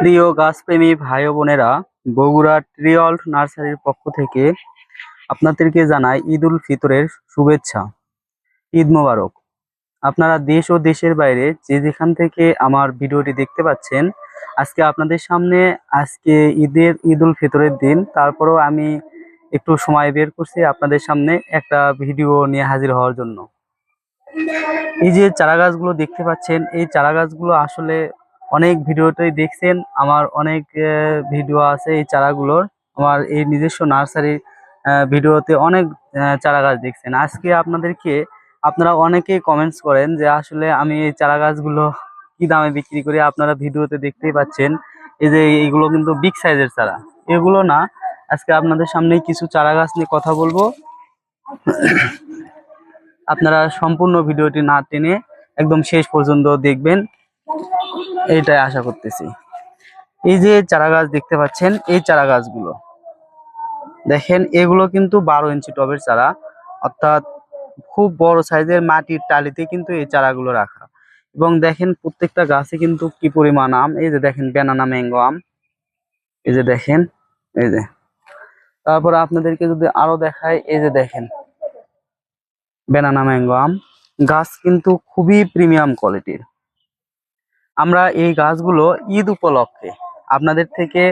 প্রিয় গাছপ্রেমী ভাই বোনেরা, বগুড়া ট্রিঅল্ট নার্সারির পক্ষ থেকে আপনাদেরকে জানাই ঈদ উল ফিতরের শুভেচ্ছা। ঈদ মোবারক। আপনারা দেশ ও দেশের বাইরে যে যেখান থেকে আমার ভিডিওটি দেখতে পাচ্ছেন, আজকে আপনাদের সামনে আজকে ঈদের ঈদ উল ফিতরের দিন। তারপরেও আমি একটু সময় বের করছি আপনাদের সামনে একটা ভিডিও নিয়ে হাজির হওয়ার জন্য। এই যে চারা গাছগুলো দেখতে পাচ্ছেন, এই চারা গাছগুলো আসলে অনেক ভিডিওতেই দেখছেন, আমার অনেক ভিডিও আছে এই চারাগুলোর। আমার এই নিজস্ব নার্সারির ভিডিওতে অনেক চারা গাছ দেখছেন। আজকে আপনাদেরকে, আপনারা অনেকেই কমেন্টস করেন যে আসলে আমি এই চারা গাছগুলো কি দামে বিক্রি করি, আপনারা ভিডিওতে দেখতেই পাচ্ছেন। এই যে এইগুলো কিন্তু বিগ সাইজের চারা। এগুলো না, আজকে আপনাদের সামনে কিছু চারা গাছ নিয়ে কথা বলব। আপনারা সম্পূর্ণ ভিডিওটি না টেনে একদম শেষ পর্যন্ত দেখবেন। এইটাই আশা করতেছি। এই যে চারা গাছ দেখতে পাচ্ছেন, এই চারা গাছগুলো দেখেন, এগুলো কিন্তু বারো ইঞ্চি টবের চারা, অর্থাৎ খুব বড় সাইজের মাটির টালিতে কিন্তু এই চারাগুলো রাখা। এবং দেখেন, প্রত্যেকটা গাছে কিন্তু কি পরিমাণ আম, এই যে দেখেন ব্যানানা ম্যাঙ্গো আম। এই যে দেখেন, এই যে। তারপর আপনাদেরকে যদি আরও দেখায় এই যে দেখেন ব্যানানা ম্যাঙ্গো আম। গাছ কিন্তু খুবই প্রিমিয়াম কোয়ালিটির আমরা এই গাছগুলো ঈদ উপলক্ষে আপনাদের থেকে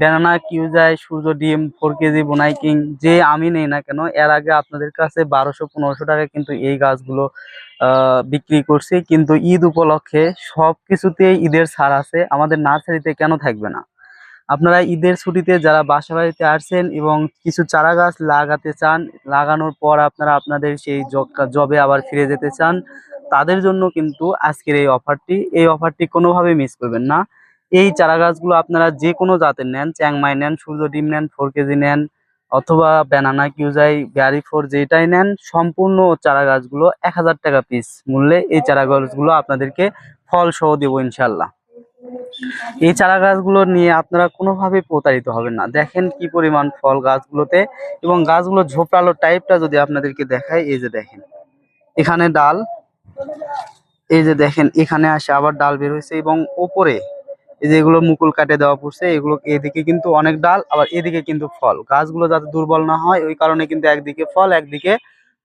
ব্যানানা কিউজাই, সূর্য ডিম ফোর কেজি, বোনাই কিং, যে আমি নেই না কেন, এর আগে আপনাদের কাছে বারোশো, পনেরোশো টাকা কিন্তু এই গাছগুলো বিক্রি করছি। কিন্তু ঈদ উপলক্ষে সব কিছুতেই ঈদের ছাড় আছে। আমাদের নার্সারিতে কেন থাকবে না? আপনারা ঈদের ছুটিতে যারা বাসা বাড়িতে আসছেন এবং কিছু চারা গাছ লাগাতে চান, লাগানোর পর আপনারা আপনাদের সেই জবে আবার ফিরে যেতে চান তাদের জন্য কিন্তু আজকের এই অফারটি এই অফারটি কোনোভাবেই মিস করবেন না। এই চারা গাছগুলো আপনারা যে কোনো জাতের নেন, চ্যাংমাই নেন, সূর্য ডিম নেন, ফোর কেজি নেন, অথবা ব্যানানা কিউজাই ব্যারি ফোর যেটাই নেন, সম্পূর্ণ চারা গাছগুলো এক হাজার টাকা পিস মূল্যে এই চারা গাছগুলো আপনাদেরকে ফল সহ দেবো ইনশাল্লাহ এই চারা গাছগুলো নিয়ে আপনারা কোনোভাবে প্রতারিত হবেন না। দেখেন কি পরিমাণ ফল গাছগুলোতে এবং গাছগুলো ঝোপড়ালো টাইপটা যদি আপনাদেরকে দেখায় এই যে দেখেন। এখানে ডাল এই যে দেখেন, এখানে আসে আবার ডাল বের হয়েছে এবং ওপরে এই যে এগুলো মুকুল কাটে দেওয়া পড়ছে, এগুলো এদিকে কিন্তু অনেক ডাল, আবার এদিকে কিন্তু ফল। গাছগুলো যাতে দুর্বল না হয়, ওই কারণে কিন্তু একদিকে ফল, একদিকে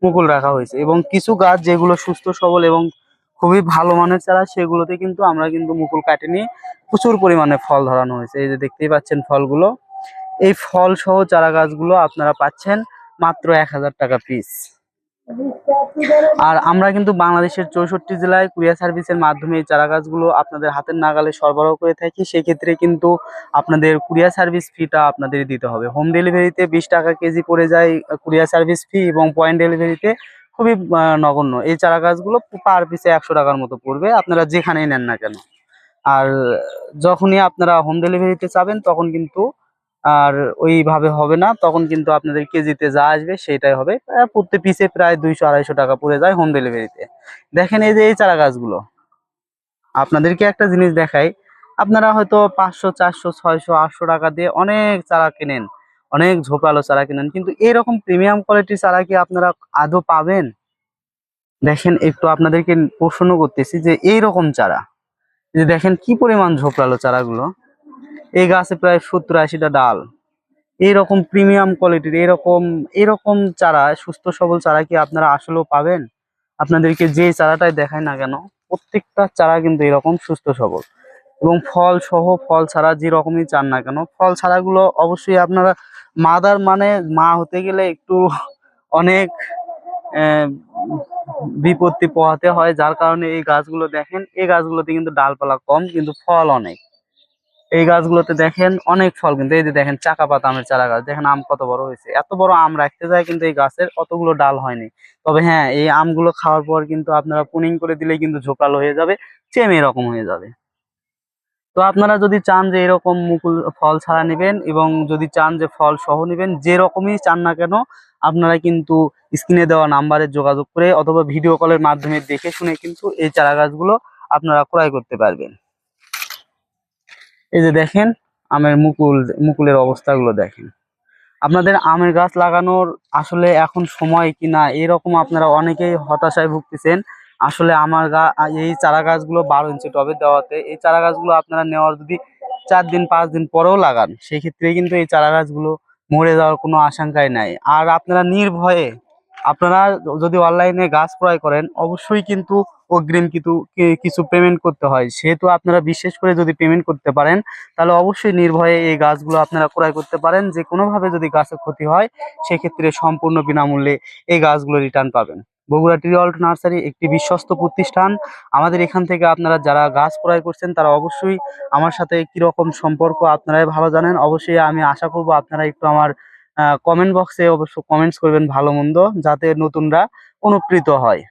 মুকুল রাখা হয়েছে। এবং কিছু গাছ যেগুলো সুস্থ, সবল এবং খুবই ভালো মানের চারা, সেগুলোতে কিন্তু আমরা কিন্তু মুকুল কাটিনি, প্রচুর পরিমাণে ফল ধরানো হয়েছে। এই যে দেখতেই পাচ্ছেন ফলগুলো। এই ফল সহ চারা গাছগুলো আপনারা পাচ্ছেন মাত্র এক হাজার টাকা পিস আর আমরা কিন্তু বাংলাদেশের চৌষট্টি জেলায় কুরিয়ার সার্ভিসের মাধ্যমে এই চারা গাছগুলো আপনাদের হাতের নাগালে সরবরাহ করে থাকি, সেক্ষেত্রে কিন্তু আপনাদের কুরিয়ার সার্ভিস ফিটা আপনাদের দিতে হবে। হোম ডেলিভারিতে বিশ টাকা কেজি পড়ে যায় কুরিয়ার সার্ভিস ফি এবং পয়েন্ট ডেলিভারিতে খুবই নগণ্য। এই চারা গাছগুলো পার পিসে একশো টাকার মতো পড়বে, আপনারা যেখানেই নেন না কেন। আর যখনই আপনারা হোম ডেলিভারিতে চাবেন তখন কিন্তু আর ওইভাবে হবে না। তখন কিন্তু আপনাদের কেজিতে যা আসবে সেটাই হবে। প্রত্যেক পিসে প্রায় দুইশো, আড়াইশো টাকা পড়ে যায় হোম ডেলিভারিতে দেখেন এই যে এই চারা গাছগুলো আপনাদেরকে একটা জিনিস দেখাই। আপনারা হয়তো পাঁচশো, চারশো, ছয়শো, আটশো টাকা দিয়ে অনেক চারা কেনেন। অনেক ঝোপালো চারা কেনেন। কিন্তু এরকম প্রিমিয়াম কোয়ালিটির চারা কি আপনারা আদৌ পাবেন? দেখেন একটু আপনাদেরকে প্রশ্ন করতেছি যে এই রকম চারা যে দেখেন কি পরিমাণ ঝোপড়ালো চারাগুলো। এই গাছে প্রায় সত্তর আশিটা ডাল। এরকম প্রিমিয়াম কোয়ালিটির এরকম এরকম চারা, সুস্থ সবল চারা কি আপনারা আসলেও পাবেন? আপনাদেরকে যে চারাটাই দেখায় না কেন, প্রত্যেকটা চারা কিন্তু এরকম সুস্থ সবল। এবং ফল সহ ফল ছাড়া যেরকমই চান না কেন, ফল ছাড়াগুলো অবশ্যই আপনারা মাদার মানে মা হতে গেলে একটু অনেক বিপত্তি পোহাতে হয়। যার কারণে এই গাছগুলো দেখেন, এই গাছগুলোতে কিন্তু ডালপালা কম, কিন্তু ফল অনেক। এই গাছগুলোতে দেখেন অনেক ফল কিন্তু, এই যে দেখেন চাকা পাতা আমের চারা গাছ, দেখেন আম কত বড় হয়েছে। এত বড় আম রাখতে যায় কিন্তু এই গাছের অতগুলো ডাল হয়নি। তবে হ্যাঁ এই আমগুলো খাওয়ার পর কিন্তু আপনারা পুনিং করে দিলে কিন্তু ঝোপালো হয়ে যাবে, চেম এরকম হয়ে যাবে। তো আপনারা যদি চান যে এরকম মুকুল ফল ছাড়া নেবেন এবং যদি চান যে ফল সহ নেবেন যে রকমই চান না কেন, আপনারা কিন্তু স্ক্রিনে দেওয়া নাম্বারে যোগাযোগ করে অথবা ভিডিও কলের মাধ্যমে দেখে শুনে কিন্তু এই চারা গাছগুলো আপনারা ক্রয় করতে পারবেন। এই যে দেখেন, আমের মুকুল, মুকুলের অবস্থাগুলো দেখেন। আপনাদের আমের গাছ লাগানোর আসলে এখন সময় কিনা এরকম আপনারা অনেকেই হতাশায় ভুগতেছেন। আসলে আমার গা, এই চারা গাছগুলো বারো ইঞ্চি টবে দেওয়াতে, এই চারা গাছগুলো আপনারা নেওয়ার যদি চার দিন, পাঁচ দিন পরেও লাগান, সেক্ষেত্রে কিন্তু এই চারা গাছগুলো মরে যাওয়ার কোনো আশঙ্কাই নাই। আর আপনারা নির্ভয়ে, আপনারা যদি অনলাইনে গাছ ক্রয় করেন, অবশ্যই কিন্তু অগ্রিম কিন্তু কিছু পেমেন্ট করতে হয়। সেহেতু আপনারা বিশেষ করে যদি পেমেন্ট করতে পারেন, তাহলে অবশ্যই নির্ভয়ে এই গাছগুলো আপনারা ক্রয় করতে পারেন। যে কোনোভাবে যদি গাছের ক্ষতি হয়, সেক্ষেত্রে সম্পূর্ণ বিনামূল্যে এই গাছগুলো রিটার্ন পাবেন। বগুড়া ট্রি অল্ট নার্সারি একটি বিশ্বস্ত প্রতিষ্ঠান। আমাদের এখান থেকে আপনারা যারা গাছ ক্রয় করছেন, তারা অবশ্যই আমার সাথে কীরকম সম্পর্ক আপনারাই ভালো জানেন। অবশ্যই আমি আশা করব আপনারা একটু আমার কমেন্ট বক্সে অবশ্য কমেন্টস করবেন ভালো মন্দ, যাতে নতুনরা অনুপ্রীত হয়।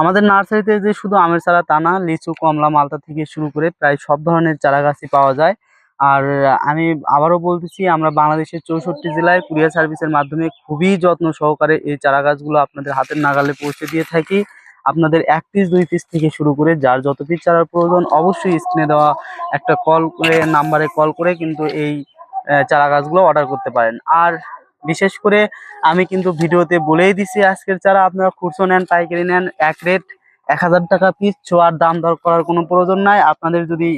আমাদের নার্সারিতে যে শুধু আমের চারা তা না, লিচু, কমলা মালটা থেকে শুরু করে প্রায় সব ধরনের চারা গাছই পাওয়া যায়। আর আমি আবারও বলতেছি, আমরা বাংলাদেশের চৌষট্টি জেলায় কুরিয়ার সার্ভিসের মাধ্যমে খুবই যত্ন সহকারে এই চারা গাছগুলো আপনাদের হাতের নাগালে পৌঁছে দিয়ে থাকি। আপনাদের এক পিস দুই পিস থেকে শুরু করে যার যত পিস চারার প্রয়োজন অবশ্যই স্ক্রিনে দেওয়া একটা কল করে নাম্বারে কল করে কিন্তু এই চারা গাছগুলো অর্ডার করতে পারেন। আর বিশেষ করে আমি কিন্তু ভিডিওতে বলেই দিছি আজকের চারা, আপনারা খুচরো নেন, পাইকারি নেন, এক রেট এক হাজার টাকা পিস ছোয়ার দাম দর করার কোনো প্রয়োজন নাই। আপনাদের যদি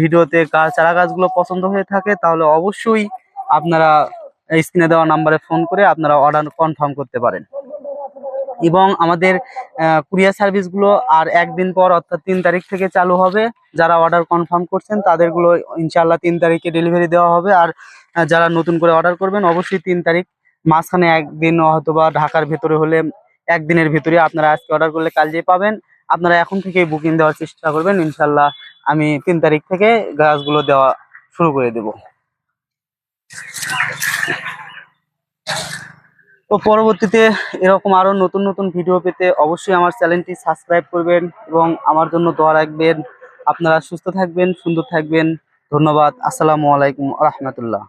ভিডিওতে গাছ চারা গাছগুলো পছন্দ হয়ে থাকে, তাহলে অবশ্যই আপনারা স্ক্রিনে দেওয়া নাম্বারে ফোন করে আপনারা অর্ডার কনফার্ম করতে পারেন। এবং আমাদের কুরিয়ার সার্ভিসগুলো আর একদিন পর অর্থাৎ তিন তারিখ থেকে চালু হবে। যারা অর্ডার কনফার্ম করছেন, তাদেরগুলো ইনশাল্লাহ তিন তারিখে ডেলিভারি দেওয়া হবে। আর যারা নতুন করে অর্ডার করবেন, অবশ্যই তিন তারিখ মাঝখানে একদিন হয়তো বা ঢাকার ভেতরে হলে একদিনের ভেতরে আপনারা আজকে অর্ডার করলে কাল যে পাবেন। আপনারা এখন থেকে বুকিং দেওয়ার চেষ্টা করবেন। ইনশাল্লাহ আমি তিন তারিখ থেকে গাছগুলো দেওয়া শুরু করে দেব। তো পরবর্তীতে এরকম আরও নতুন নতুন ভিডিও পেতে অবশ্যই আমার চ্যানেলটি সাবস্ক্রাইব করবেন এবং আমার জন্য দোয়া রাখবেন। আপনারা সুস্থ থাকবেন, সুন্দর থাকবেন। ধন্যবাদ। আসসালামু আলাইকুম রহমতুল্লাহ।